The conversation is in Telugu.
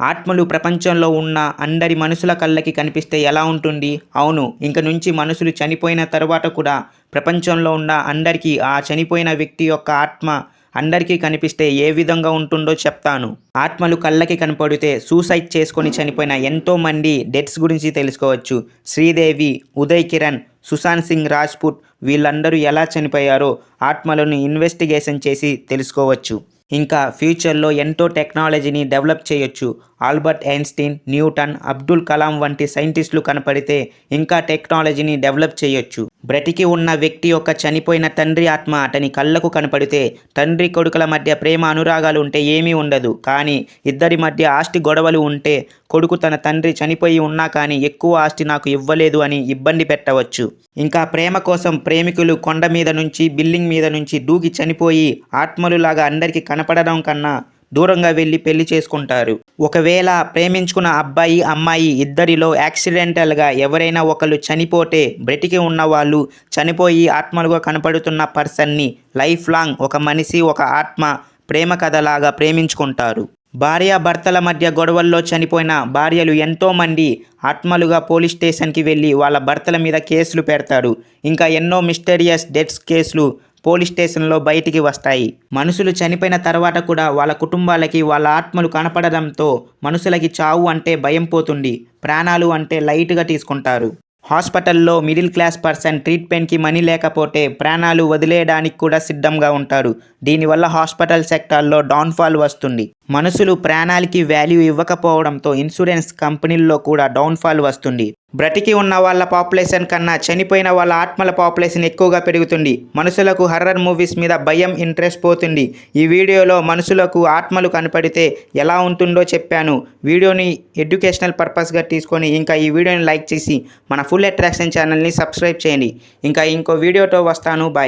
ఆత్మలు ప్రపంచంలో ఉన్న అందరి మనుషుల కళ్ళకి కనిపిస్తే ఎలా ఉంటుంది? అవును ఇంక నుంచి మనుషులు చనిపోయిన తరువాత కూడా ప్రపంచంలో ఉన్న అందరికీ ఆ చనిపోయిన వ్యక్తి యొక్క ఆత్మ అందరికీ కనిపిస్తే ఏ విధంగా ఉంటుందో చెప్తాను. ఆత్మలు కళ్ళకి కనపడితే సూసైడ్ చేసుకొని చనిపోయిన ఎంతో మంది డెత్స్ గురించి తెలుసుకోవచ్చు. శ్రీదేవి ఉదయ్ కిరణ్ సుశాంత్ సింగ్ రాజ్పుట్ వీళ్ళందరూ ఎలా చనిపోయారో ఆత్మలను ఇన్వెస్టిగేషన్ చేసి తెలుసుకోవచ్చు. ఇంకా ఫ్యూచర్లో ఎంతో టెక్నాలజీని డెవలప్ చేయొచ్చు. Albert Einstein Newton Abdul Kalam వంటి సైంటిస్టులు కనపడితే ఇంకా టెక్నాలజీని డెవలప్ చేయొచ్చు. బ్రతికి ఉన్న వ్యక్తి యొక్క చనిపోయిన తండ్రి ఆత్మ అతని కళ్ళకు కనపడితే తండ్రి కొడుకుల మధ్య ప్రేమ అనురాగాలు ఉంటే ఏమీ ఉండదు. కానీ ఇద్దరి మధ్య ఆస్తి గొడవలు ఉంటే కొడుకు తన తండ్రి చనిపోయి ఉన్నా కానీ ఎక్కువ ఆస్తి నాకు ఇవ్వలేదు అని ఇబ్బంది పెట్టవచ్చు. ఇంకా ప్రేమ కోసం ప్రేమికులు కొండ మీద నుంచి బిల్డింగ్ మీద నుంచి దూకి చనిపోయి ఆత్మలులాగా అందరికీ కనపడడం కన్నా దూరంగా వెళ్ళి పెళ్ళి చేసుకుంటారు. ఒకవేళ ప్రేమించుకున్న అబ్బాయి అమ్మాయి ఇద్దరిలో యాక్సిడెంటల్గా ఎవరైనా ఒకళ్ళు చనిపోతే బ్రతికి ఉన్న వాళ్ళు చనిపోయి ఆత్మలుగా కనపడుతున్న పర్సన్ని లైఫ్ లాంగ్ ఒక మనిషి ఒక ఆత్మ ప్రేమ కథలాగా ప్రేమించుకుంటారు. భార్యాభర్తల మధ్య గొడవల్లో చనిపోయిన భార్యలు ఎంతోమంది ఆత్మలుగా పోలీస్ స్టేషన్కి వెళ్ళి వాళ్ళ భర్తల మీద కేసులు పెడతారు. ఇంకా ఎన్నో మిస్టీరియస్ డెత్స్ కేసులు పోలీస్ స్టేషన్లో బయటికి వస్తాయి. మనుషులు చనిపోయిన తర్వాత కూడా వాళ్ళ కుటుంబాలకి వాళ్ళ ఆత్మలు కనపడడంతో మనుషులకి చావు అంటే భయం పోతుంది. ప్రాణాలు అంటే లైట్గా తీసుకుంటారు. హాస్పిటల్లో మిడిల్ క్లాస్ పర్సన్ ట్రీట్మెంట్కి మనీ లేకపోతే ప్రాణాలు వదిలేయడానికి కూడా సిద్ధంగా ఉంటారు. దీనివల్ల హాస్పిటల్ సెక్టార్లో డౌన్ఫాల్ వస్తుంది. మనుషులు ప్రాణాలకి వాల్యూ ఇవ్వకపోవడంతో ఇన్సూరెన్స్ కంపెనీల్లో కూడా డౌన్ఫాల్ వస్తుంది. బ్రతికి ఉన్న వాళ్ళ పాపులేషన్ కన్నా చనిపోయిన వాళ్ళ ఆత్మల పాపులేషన్ ఎక్కువగా పెరుగుతుంది. మనుషులకు హర్రర్ మూవీస్ మీద భయం ఇంట్రెస్ట్ పోతుంది. ఈ వీడియోలో మనుషులకు ఆత్మలు కనపడితే ఎలా ఉంటుందో చెప్పాను. వీడియోని ఎడ్యుకేషనల్ పర్పస్గా తీసుకొని ఇంకా ఈ వీడియోని లైక్ చేసి మన ఫుల్ అట్రాక్షన్ ఛానల్ని సబ్స్క్రైబ్ చేయండి. ఇంకా ఇంకో వీడియోతో వస్తాను. బాయ్.